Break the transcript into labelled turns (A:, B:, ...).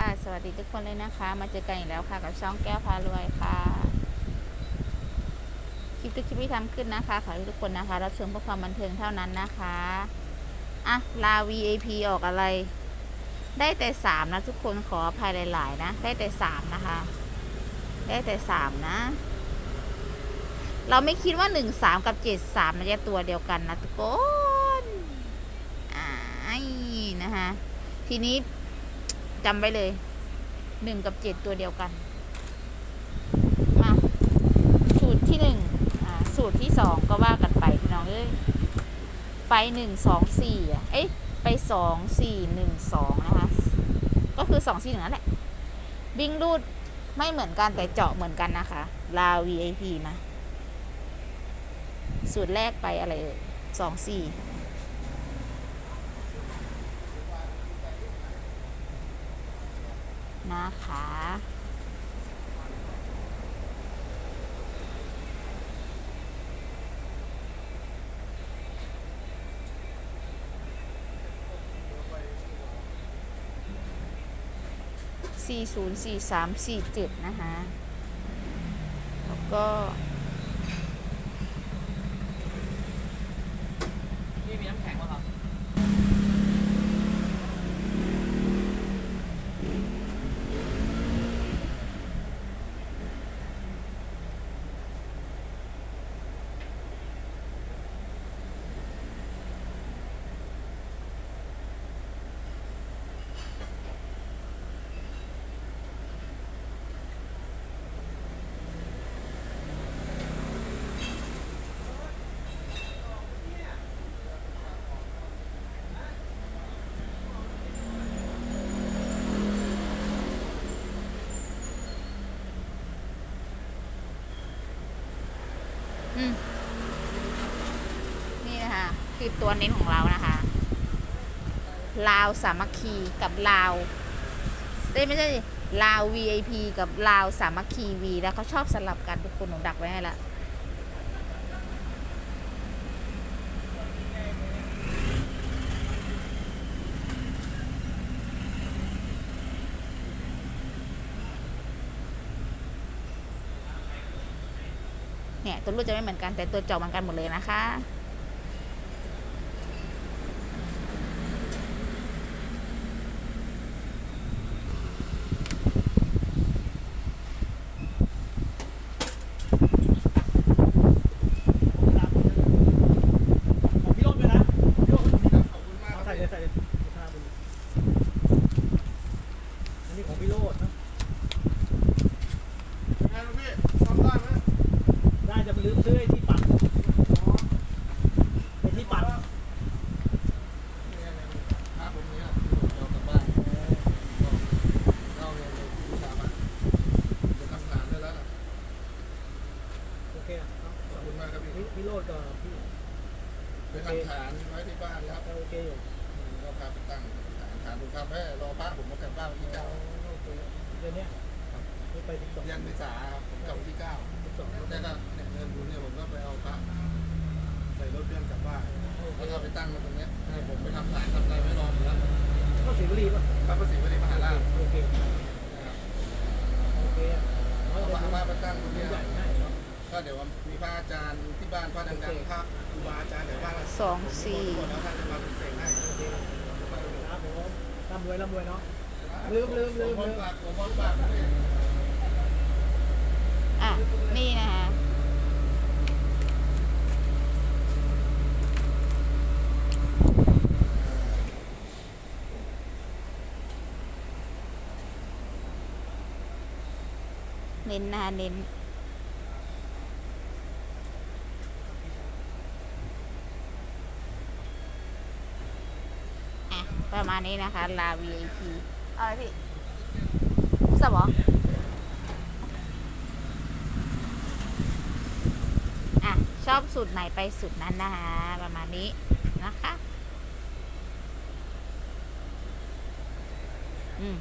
A: ค่ะ สวัสดีทุกคนเลยนะคะ มาเจอกันอีกแล้วค่ะ กับช่องแก้วพารวยค่ะ คลิปทุกคลิปที่ทำขึ้นนะคะ ขอให้ทุกคนนะคะ รับชมเพื่อความบันเทิงเท่านั้นนะคะ อะ ลา VAP ออกอะไร ได้แต่สามนะทุกคนขออภัยหลาย ๆ นะ ได้แต่สามนะคะ ได้แต่สามนะ เราไม่คิดว่าหนึ่งสามกับเจ็ดสามมันจะตัวเดียวกันนะทุกคนอ้ายนะคะทีนี้ จำไว้เลยหนึ่งกับเจ็ดตัวเดียวกัน มา สูตรที่หนึ่งอ่าสูตรที่สองก็ว่ากันไปพี่น้องเอ้ยไปหนึ่งสองสี่อะเอ้ยไปสองสี่หนึ่งสองนะคะ ก็คือสองสี่หนึ่งนั่นแหละ วิ่งรูดไม่เหมือนกันแต่เจาะเหมือนกันนะคะ ลา VIP มา สูตรแรกไปอะไรเอ่ยสองสี่ นะคะสี่ศูนย์สี่สามสี่เจ็ดนะคะ แล้วก็
B: พี่มีน้ำแข็งป่ะครับ
A: อืม นี่นะคะคือตัวเน้นของเรานะคะ ลาวสามัคคีกับลาวได้ไม่ใช่ลาว VIP กับลาวสามัคคี V แล้วเขาชอบสลับกันทุกคนหนูดักไว้ให้ละ เนี่ยตัวรูดจะไม่เหมือนกันแต่ตัวเจาะเหมือนกันหมดเลยนะคะ
B: ของพี่โรจน์ด้วยนะพี่โรจน์เอาใส่เลยใส่เลยข้าวบนอันนี้ของพี่โรจน์นะได้จะไปลืมซื้อไอ้ที่ปัดไอ้ที่ปัด โอเคอะเนาะ พี่พี่โรจน์กับพี่
C: เป็นหลักฐานไว้ที่บ้านครับ
B: โอเคอยู่
C: ก็พาไปตั้งฐานดูครับแม่รอพระผมมากลับบ้านที่เก้า
B: โอเคเดือนเนี้ยนี่ไปสิบสอง
C: ยันเมษาครับผมกลับที่เก้า
B: สิบสอง
C: แล้วก็เงินบุญเนี่ยผมก็ไปเอาพระใส่รถเพื่อนกลับบ้านแล้วก็ไปตั้งมาตรงเนี้ยให้ผมไปทำฐานทำอะไรไว้รอหมแล้ว
B: ก็สิงห์บุรีป่ะ
C: พระประสิทธิ์ไม่ได้มหาราช
B: โอเค
C: นะครับ
B: โอเคอะ
C: เอาพระมาไปตั้งตรง
B: ให
C: เนี้ย
B: ญ่ง่ายเนาะ
C: ก็ เดี๋ยวมีพระอาจารย์ที่บ้านพระดังๆพระครูบาอาจารย์แต่บ้าน
A: สองสี่
C: ผมแล้วท่านจะมาเป็นเสกให้
B: โอเคครับผมร่ำรวยร่ำรวยเนาะลืมลืมลืม
C: ผม
B: ลืม
C: ฝากผมฝาก
A: อะ นี่นะคะเน้นนะคะเน้น อะ ประมาณนี้นะคะ ลา VIP เอาเลยพี่สับเหรออะ ชอบสูตรไหนไปสูตรนั้นนะคะ ประมาณนี้นะคะ อืม